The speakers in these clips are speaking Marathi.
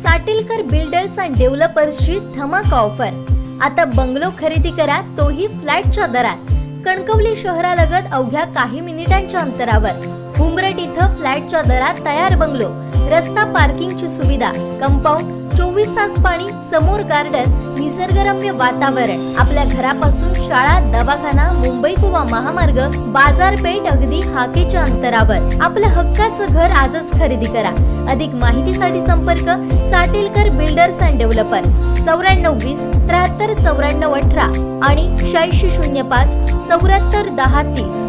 साटेलकर बिल्डर्स अँड डेव्हलपर्सची धमाका ऑफर. आता बंगलो खरेदी करा तोही फ्लॅटच्या दरात. कणकवली शहरालगत अवघ्या काही मिनिटांच्या अंतरावर. उमरट इथं फ्लॅटच्या दरात तयार बंगलो. रस्ता पार्किंगची सुविधा कंपाऊंड चोवीस तास पाणी समोर गार्डन निसर्गरम्य वातावरण. आपल्या घरापासून शाळा दवाखाना मुंबई गोवा महामार्ग बाजारपेठ अगदी हाकेच्या अंतरावर. आपलं हक्काचं घर आजच खरेदी करा. अधिक माहितीसाठी संपर्क साटेलकर बिल्डर्स अँड डेव्हलपर्स. चौऱ्याण्णव वीस त्र्याहत्तर चौऱ्याण्णव अठरा आणि शहाऐंशी शून्य पाच चौऱ्याहत्तर दहा तीस.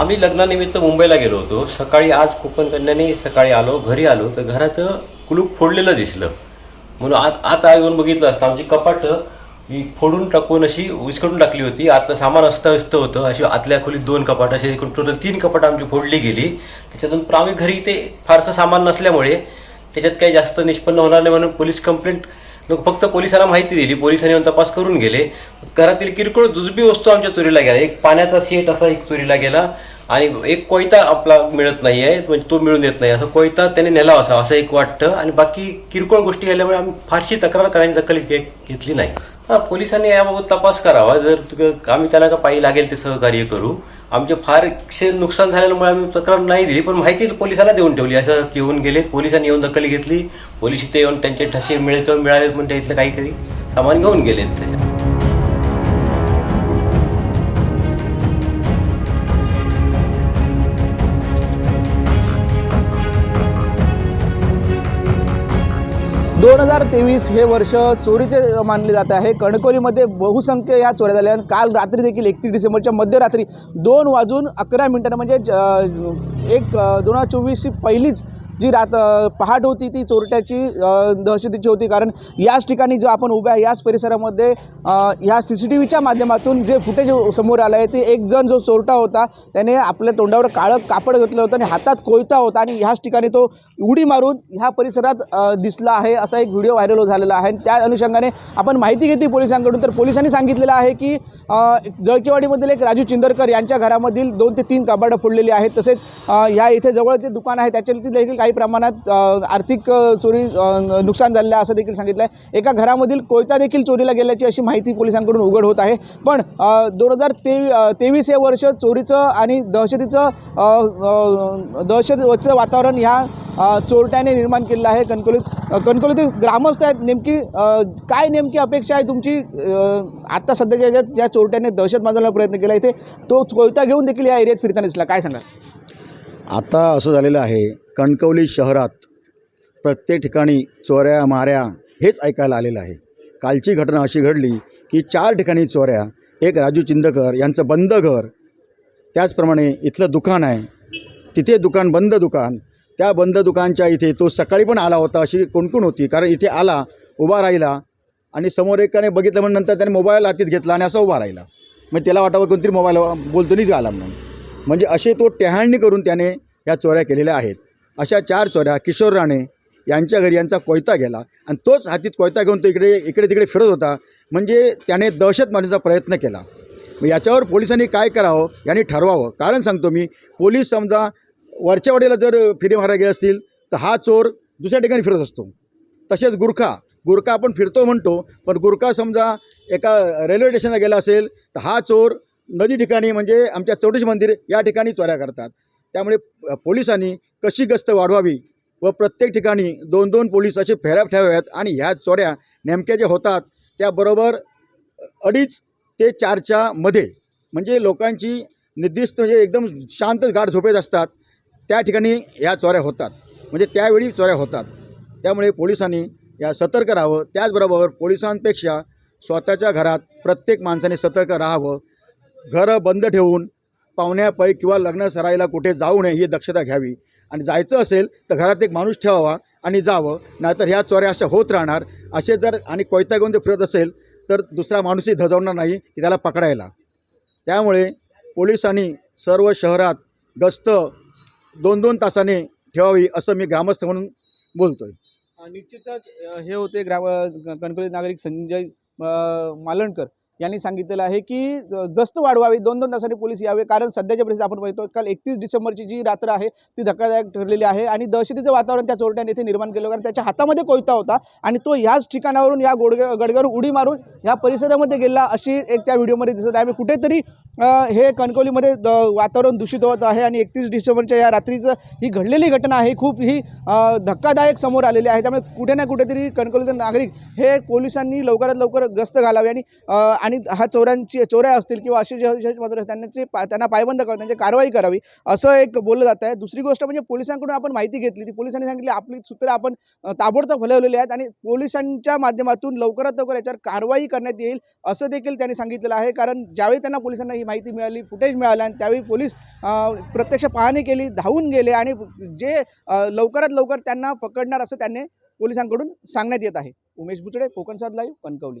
आम्ही लग्नानिमित्त मुंबईला गेलो होतो. सकाळी आज कोकण कन्याने सकाळी आलो घरी आलो तर घरात कुलूप फोडलेलं दिसलं. म्हणून आत आत येऊन बघितलं असतं. आमची कपाट ही फोडून टाकून अशी विस्कटून टाकली होती. आतलं सामान अस्ताव्यस्त होतं. अशी आतल्या खोलीत दोन कपाट असे टोटल तीन कपाट आमची फोडली गेली. त्याच्यातून पण आम्ही घरी ते फारसं सामान नसल्यामुळे त्याच्यात काही जास्त निष्पन्न होणार नाही म्हणून पोलीस कंप्लेंट मग फक्त पोलिसांना माहिती दिली. पोलिसांनी येऊन तपास करून गेले. घरातील किरकोळ दुजबी वस्तू आमच्या चोरीला गेला एक पाण्याचा सेट असा एक चोरीला गेला. आणि एक कोयता आपला मिळत नाही आहे म्हणजे तो मिळून येत नाही. असं कोयता त्याने नेला असा असं एक वाटतं. आणि बाकी किरकोळ गोष्टी गेल्यामुळे आम्ही फारशी तक्रार करायची दखल घेतली नाही. हा पोलिसांनी याबाबत तपास करावा. जर आम्ही त्यांना का पायी लागेल ते सहकार्य करू. आमचे फारसे नुकसान झाल्यामुळे आम्ही तक्रार नाही दिली पण माहिती पोलिसाला देऊन ठेवली. असं येऊन गेले पोलिसांनी येऊन दखल घेतली. पोलीस इथे येऊन त्यांचे ठसे मिळतो मिळालेत म्हणून इथलं काही काही सामान घेऊन गेले. त्याच्यात दोन हजार तेवीस हे वर्ष चोरीचे मानले जात आहे. कणकवलीमध्ये बहुसंख्य या चोऱ्या झाल्या आणि काल रात्री देखील एकतीस डिसेंबरच्या मध्यरात्री दोन वाजून अकरा मिनिटांना म्हणजे एक दोन हजार चोवीसची पहिलीच जी रात पहाट होती ती चोरट्याची दहशतीची होती. कारण याच ठिकाणी जो आपण उभ्या आहे याच परिसरामध्ये ह्या सी सी टी व्हीच्या माध्यमातून जे फुटेज समोर आलं आहे ते एक जण जो चोरटा होता त्याने आपल्या तोंडावर काळं कापड घातलं होतं आणि हातात कोयता होता आणि ह्याच ठिकाणी तो उडी मारून ह्या परिसरात दिसला आहे. असा एक व्हिडिओ व्हायरल झालेला आहे. आणि त्या अनुषंगाने आपण माहिती घेतली पोलिसांकडून. तर पोलिसांनी सांगितलेलं आहे की जळकेवाडीमधील एक राजू चिंदरकर यांच्या घरामधील दोन ते तीन कबाडं फोडलेली आहेत. तसेच ह्या इथे जवळ जे दुकान आहे त्याच्या देखील काही प्रमाणात आर्थिक चोरी नुकसान झालेलं आहे असं देखील सांगितलं आहे एका घरामधील कोयता देखील चोरीला गेल्याची अशी माहिती पोलिसांकडून उघड होत आहे. पण दोन हजार तेवी तेवीस हे वर्ष चोरीचं आणि दहशतीचं दहशतीचं वातावरण ह्या चोरट्याने निर्माण केलेलं आहे. कणकोलीत अ, ग्रामस्थ आहेत. नेमकी काय नेमकी अपेक्षा आहे तुमची? आत्ता सध्याच्या ज्या चोरट्याने दहशत माजवण्याचा प्रयत्न केला इथे तो कोयता घेऊन देखील या एरियात फिरताना दिसला. काय सांगा आता असं झालेलं आहे. कणकवली शहरात प्रत्येक ठिकाणी चोऱ्या माऱ्या हेच ऐकायला आलेलं आहे. कालची घटना अशी घडली की चार ठिकाणी चोऱ्या एक राजू चिंदकर यांचं बंद घर. त्याचप्रमाणे इथलं दुकान आहे. तिथे दुकान बंद दुकान. त्या बंद दुकानच्या इथे तो सकाळी पण आला होता अशी कुणकुण होती. कारण इथे आला उभा राहिला आणि समोर एकाने बघितलं म्हणून नंतर त्याने मोबाईल हातीत घेतला आणि असा उभा राहिला. मग त्याला वाटावं कोणतरी मोबाईल बोलतो नाही आला म्हणून. म्हणजे असे तो टेहाळणी करून त्याने ह्या चोऱ्या केलेल्या आहेत. अशा चार चोऱ्या किशोर राणे यांच्या घरी यांचा कोयता गेला आणि तोच हातीत कोयता घेऊन तो इकडे इकडे तिकडे फिरत होता. म्हणजे त्याने दहशत मारण्याचा प्रयत्न केला. मग याच्यावर पोलिसांनी काय करावं यांनी ठरवावं. कारण सांगतो मी पोलीस समजा वरच्या वाडीला जर फिरे मारा गेले असतील तर हा चोर दुसऱ्या ठिकाणी फिरत असतो. तसेच गुरखा गुरखा आपण फिरतो म्हणतो पण गुरखा समजा एका रेल्वे स्टेशनला गेला असेल तर हा चोर नदी ठिकाणी म्हणजे आमच्या चौटेश मंदिर या ठिकाणी चोऱ्या करतात. त्यामुळे पोलिसांनी कशी गस्त वाढवावी व प्रत्येक ठिकाणी दोन दोन पोलीस असे फेऱ्या ठेवाव्यात आणि ह्या चोऱ्या नेमक्या ज्या होतात त्याबरोबर अडीच ते चारच्या मध्ये म्हणजे लोकांची निर्दिष्ट म्हणजे एकदम शांत गाठ झोपेत असतात. त्या ठिकाणी ह्या चोऱ्या होतात. म्हणजे त्यावेळी चोऱ्या होतात. त्यामुळे पोलिसांनी या सतर्क राहावं. त्याचबरोबर पोलिसांपेक्षा स्वतःच्या घरात प्रत्येक माणसाने सतर्क राहावं. घरं बंद ठेवून पाहुण्यापै किंवा लग्न सराईला कुठे जाऊ नये ही दक्षता घ्यावी. आणि जायचं असेल तर घरात एक माणूस ठेवावा आणि जावं नाहीतर ह्या चोऱ्या अशा होत राहणार. असे जर आणि कोयता घेऊन ते फिरत असेल तर दुसरा माणूसही धजवणार नाही की त्याला पकडायला. त्यामुळे पोलिसांनी सर्व शहरात गस्त दोन दोन तासाने ठेवावी असं मी ग्रामस्थ म्हणून बोलतो आहे निश्चितच हे होते ग्राम कणकवली नागरिक संजय मालणकर. यांनी सांगितलेलं आहे की गस्त वाढवावी दोन दोन तासांनी पोलीस यावे कारण सध्याच्या परिस्थिती आपण पाहतो काल एकतीस डिसेंबरची जी रात्र आहे ती धक्कादायक ठरलेली आहे आणि दहशतीचं वातावरण त्या चोरट्याने येथे निर्माण केलं कारण त्याच्या हातामध्ये कोयता होता आणि तो ह्याच ठिकाणावरून या गोडगे गडग्यावरून उडी मारून या परिसरामध्ये गेला अशी एक त्या व्हिडिओमध्ये दिसत आहे. म्हणजे कुठेतरी हे कणकवलीमध्ये द- वातावरण दूषित होत आहे आणि एकतीस डिसेंबरच्या या रात्रीचं ही घडलेली घटना आहे खूप ही धक्कादायक समोर आलेली आहे. त्यामुळे कुठे ना कुठेतरी कणकवलीचे नागरिक हे पोलिसांनी लवकरात लवकर गस्त घालावी आणि आणि हा चोरांची चोऱ्या असतील किंवा असे जे मात्र त्यांचे त्यांना पायबंद करावं त्यांची कारवाई करावी असं एक बोललं जात आहे. दुसरी गोष्ट म्हणजे पोलिसांकडून आपण माहिती घेतली ती. पोलिसांनी सांगितली आपली सूत्र आपण ताबडतोब हलवलेली आहेत आणि पोलिसांच्या माध्यमातून लवकरात लवकर याच्यावर कारवाई करण्यात येईल असं देखील त्यांनी सांगितलेलं आहे. कारण ज्यावेळी त्यांना पोलिसांना ही माहिती मिळाली फुटेज मिळालं आणि त्यावेळी पोलीस प्रत्यक्ष पाहणी केली धावून गेले आणि जे लवकरात लवकर त्यांना पकडणार असं त्यांनी पोलिसांकडून सांगण्यात येत आहे. उमेश बुचडे कोकण साध लाईव्ह कणकवली